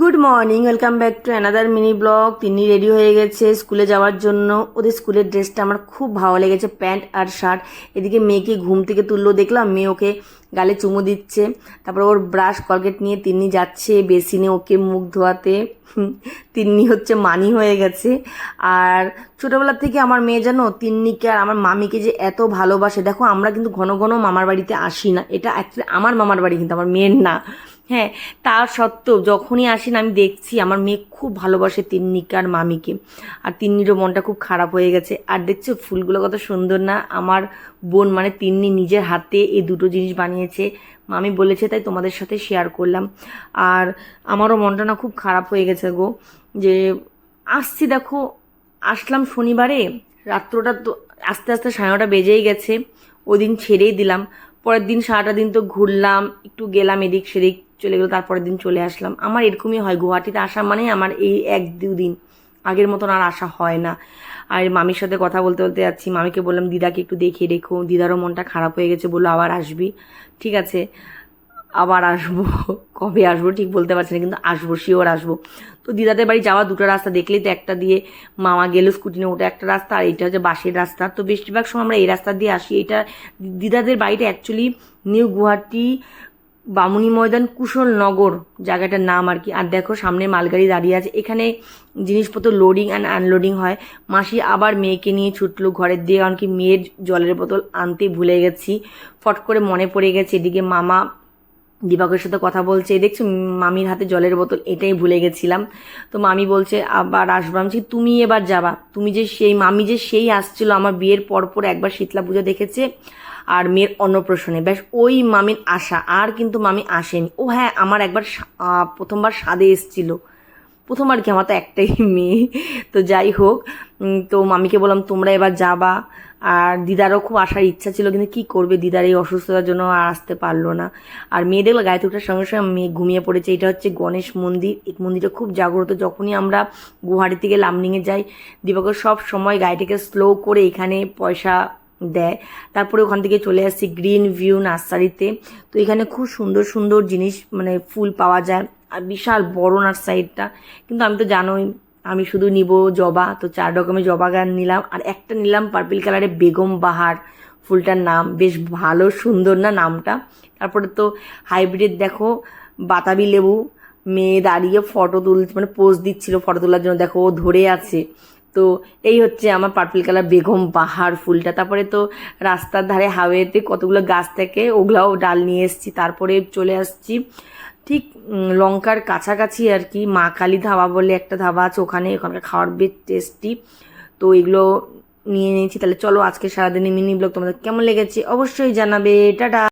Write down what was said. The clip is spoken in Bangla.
Good morning welcome back to another mini blog তিনি রেডি হয়ে গেছে স্কুলে যাওয়ার জন্য। ওদের স্কুলের ড্রেসটা আমার খুব ভালো লেগেছে, প্যান্ট আর শার্ট এদিকে মেয়েকে ঘুম থেকে তুললো, দেখলাম মেয়ে ওকে গালে চুমু দিচ্ছে। তারপর ওর ব্রাশ কলগেট নিয়ে তিনি যাচ্ছে বেসিনে ওকে মুখ ধোয়াতে। তিন্নি হচ্ছে মানি হয়ে গেছে। আর ছোটবেলা থেকে আমার মেয়ে জানো, তিন্নিকে আর আমার মামিকে যে এত ভালোবাসে, দেখো আমরা কিন্তু ঘন ঘন মামার বাড়িতে আসি না। এটা অ্যাকচুয়ালি আমার মামার বাড়ি কিন্তু, আমার মেয়ের না। হ্যাঁ তা সত্ত্বেও যখনই আসেন, আমি দেখছি আমার মেয়ে খুব ভালোবাসে তিন্নিকে আর মামিকে। আর তিন্নিরও মনটা খুব খারাপ হয়ে গেছে। আর দেখছ, ফুলগুলো কত সুন্দর না? আমার বোন মানে তিন্নি নিজের হাতে এই দুটো জিনিস বানিয়েছে। মামি বলেছে, তাই তোমাদের সাথে শেয়ার করলাম। আর আমারও মনটা না খুব খারাপ হয়ে গেছে গো, যে আসছি দেখো, আসলাম শনিবারে, রাত্রটা তো আস্তে আস্তে সাড়ে বেজেই গেছে। ওই দিন ছেড়েই দিলাম। পরের দিন সারাটা দিন তো ঘুরলাম, একটু গেলাম এদিক সেদিক। চলে গেলো, তারপরের দিন চলে আসলাম। আমার এরকমই হয়, গুয়াহাটিতে আসা মানে আমার এই এক দুদিন আগের মতন আর আসা হয় না। আর মামির সাথে কথা বলতে বলতে যাচ্ছি, মামিকে বললাম, দিদাকে একটু দেখে রেখো, দিদারও মনটা খারাপ হয়ে গেছে। বলল, আবার আসবি? ঠিক আছে। আবার আসব। কবে আসব? ঠিক বলতে পারছি না, কিন্তু আসব, শিওর আসব। তো দিদাদের বাড়ি যাওয়া দুটো রাস্তা, দেখলেই তো একটা দিয়ে মামা গেল স্কুটি নিয়ে, ওটা একটা রাস্তা, আর এটা হচ্ছে বাসের রাস্তা। তো বেশিরভাগ সময় আমরা এই রাস্তা দিয়ে আসি। এটা দিদাদের বাড়িটা অ্যাকচুয়ালি নিউ গুয়াহাটি বামুনি ময়দান কুশলনগর জায়গাটার নাম আর কি। আর দেখো, সামনে মালগাড়ি দাঁড়িয়ে আছে। এখানে জিনিসপত্র লোডিং অ্যান্ড আনলোডিং হয়। মাসি আবার মেয়েকে নিয়ে ছুটলো ঘরের দিয়ে। কারণ কি, মেয়ের জলের বোতল আনতে ভুলে গেছি। ফট করে মনে পড়ে গেছে, এদিকে মামা দীপকের সাথে কথা বলছে, দেখছি মামির হাতে জলের বোতল? এটাই ভুলে গেছিলাম। তো মামি বলছে, আবার আসব। আমি তুমি এবার যাবা। তুমি যে সেই, মামি যে সেই আসছিল, আমার বিয়ের পর পর একবার শীতলা পুজো দেখেছে আর মেয়ের অন্নপ্রাশনে। ব্যাস, ওই মামির আশা। আর কিন্তু মামি আসেনি। ও হ্যাঁ আমার একবার প্রথমবার স্বাদে এসেছিল। প্রথমবার কি, আমার তো একটাই মেয়ে। তো যাই হোক তো মামিকে বললাম, তোমরা এবার যাবা। আর দিদারও খুব আসার ইচ্ছা ছিল, কিন্তু কি করবে? দিদার এই অসুস্থতার জন্য আর আসতে পারল না। আর মেয়ে দেখল, গায়ে ওঠার সঙ্গে সঙ্গে মেয়ে ঘুমিয়ে পড়েছে। এটা হচ্ছে গণেশ মন্দির। এই মন্দিরটা খুব জাগ্রত। যখনই আমরা গুহাটি থেকে লামনিংয়ে যাই, দীপকের সব সময় গাড়িটাকে স্লো করে এখানে পয়সা দেয়। তারপরে ওখান থেকে চলে আসছি গ্রিন ভিউ নার্সারিতে। তো এখানে খুব সুন্দর সুন্দর জিনিস মানে ফুল পাওয়া যায়। আর বিশাল বড় নার্সারিটা। কিন্তু আমি তো জানোই, আমি শুধু নিব জবা। তো চার রকমের জবা গান নিলাম। আর একটা নিলাম পার্পল কালারের বেগম বাহার ফুলটার নাম। বেশ ভালো, সুন্দর না নামটা? তারপরে তো হাইব্রিড দেখো, বাতাবি লেবু। মেয়ে দাঁড়িয়ে ফটো তুল মানে পোজ দিচ্ছিল ফটো তোলার জন্য। দেখো, ও ধরে আছে। তো এই হচ্ছে আমার পার্পল কালার বেগম বাহার ফুলটা। তারপরে তো রাস্তার ধারে হাওয়েতে কতগুলো গাছ থেকে, ওগুলাও ডাল নিয়ে এসেছি। তারপরে চলে আসছি ঠিক লঙ্কার কাছাকাছি আর কি, মা কালী ধাবা বলে একটা ধাবা আছে ওখানে, ওখানকার খাওয়ার বেশ টেস্টি তো এগুলো নিয়ে নিয়েছি। তাহলে চলো আজকে সারাদিনে মিনি ব্লগ তোমাদের কেমন লেগেছে অবশ্যই জানাবে। টাটা!